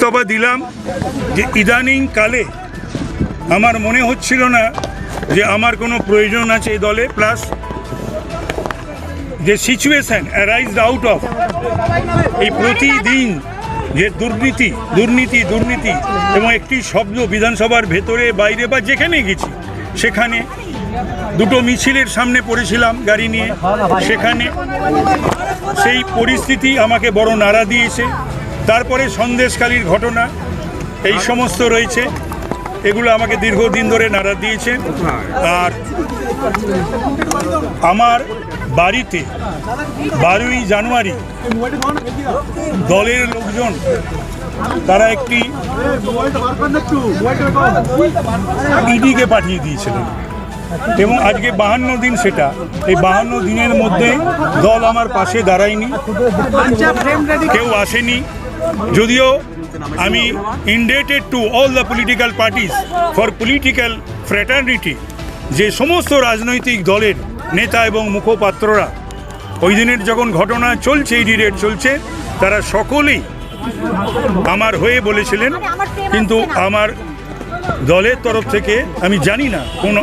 ইস্তফা দিলাম যে ইদানিং কালে আমার মনে হচ্ছিল না যে আমার কোনো প্রয়োজন আছে এই দলে প্লাস যে সিচুয়েশান অ্যারাইজ আউট অফ এই প্রতিদিন যে দুর্নীতি দুর্নীতি দুর্নীতি এবং একটি শব্দ বিধানসভার ভেতরে, বাইরে বা যেখানে গেছি, সেখানে দুটো মিছিলের সামনে পড়েছিলাম গাড়ি নিয়ে। সেখানে সেই পরিস্থিতি আমাকে বড় নাড়া দিয়েছে। তারপরে সন্দেশকালীর ঘটনা, এই সমস্ত রয়েছে। এগুলো আমাকে দীর্ঘদিন ধরে নাড়া দিয়েছে। আর আমার বাড়িতে বারোই জানুয়ারি দলের লোকজন, তারা একটি ইডিকে পাঠিয়ে দিয়েছিলেন এবং আজকে বাহান্ন দিন সেটা। এই বাহান্ন দিনের মধ্যে দল আমার পাশে দাঁড়ায়নি। কেউ আসেনি। যদিও আমি indebted to all the political parties for political fraternity যে সমস্ত রাজনৈতিক দলের নেতা এবং মুখপাত্ররা ওই দিনের যখন ঘটনা চলছে, এই ডিরেট চলছে, তারা সকলেই আমার হয়ে বলেছিলেন, কিন্তু আমার দলের তরফ থেকে আমি জানি না কোনো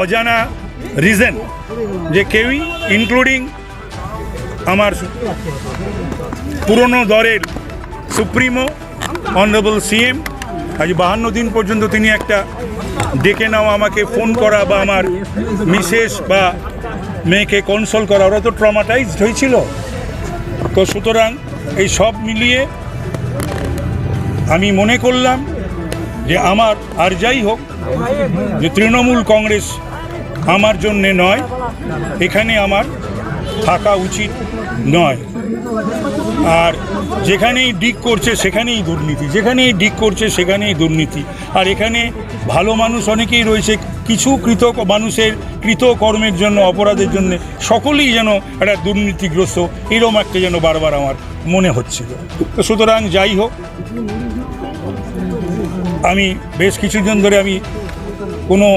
অজানা রিজন যে কেউই ইনক্লুডিং আমার পুরনো দলের সুপ্রিমো অনারেবল সিএম আজ বাহান্ন দিন পর্যন্ত তিনি একটা ডেকে নাও আমাকে ফোন করা বা আমার মিসেস বা মেয়েকে কনসোল করা। ওরা তো ট্রমাটাইজড হয়েছিল। তো সুতরাং এই সব মিলিয়ে আমি মনে করলাম যে আমার আর যাই হোক, যে তৃণমূল কংগ্রেস আমার জন্যে নয়, এখানে আমার থাকা উচিত নয়। আর যেখানেই ডিক করছে সেখানেই দুর্নীতি, যেখানেই ডিক করছে সেখানেই দুর্নীতি। আর এখানে ভালো মানুষ অনেকেই রয়েছে, কিছু কৃত মানুষের কৃতকর্মের জন্য, অপরাধের জন্য, সকলেই যেন একটা দুর্নীতিগ্রস্ত এরকম একটা যেন বারবার আমার মনে হচ্ছিল। তো সুতরাং যাই হোক, আমি বেশ কিছুদিন ধরে আমি কোনো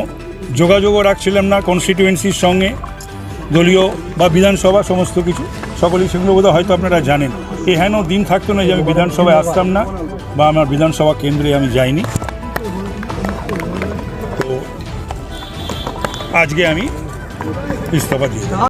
যোগাযোগও রাখছিলাম না কনস্টিটিউয়েন্সির সঙ্গে। দলীয় বা বিধানসভা সমস্ত কিছু, সকলেই সেগুলো বোধহয় হয়তো আপনারা জানেন এই হেন দিন থাকতো না যে আমি বিধানসভায় আসতাম না বা আমার বিধানসভা কেন্দ্রে আমি যাইনি তো আজকে আমি ইস্তফা দিয়ে।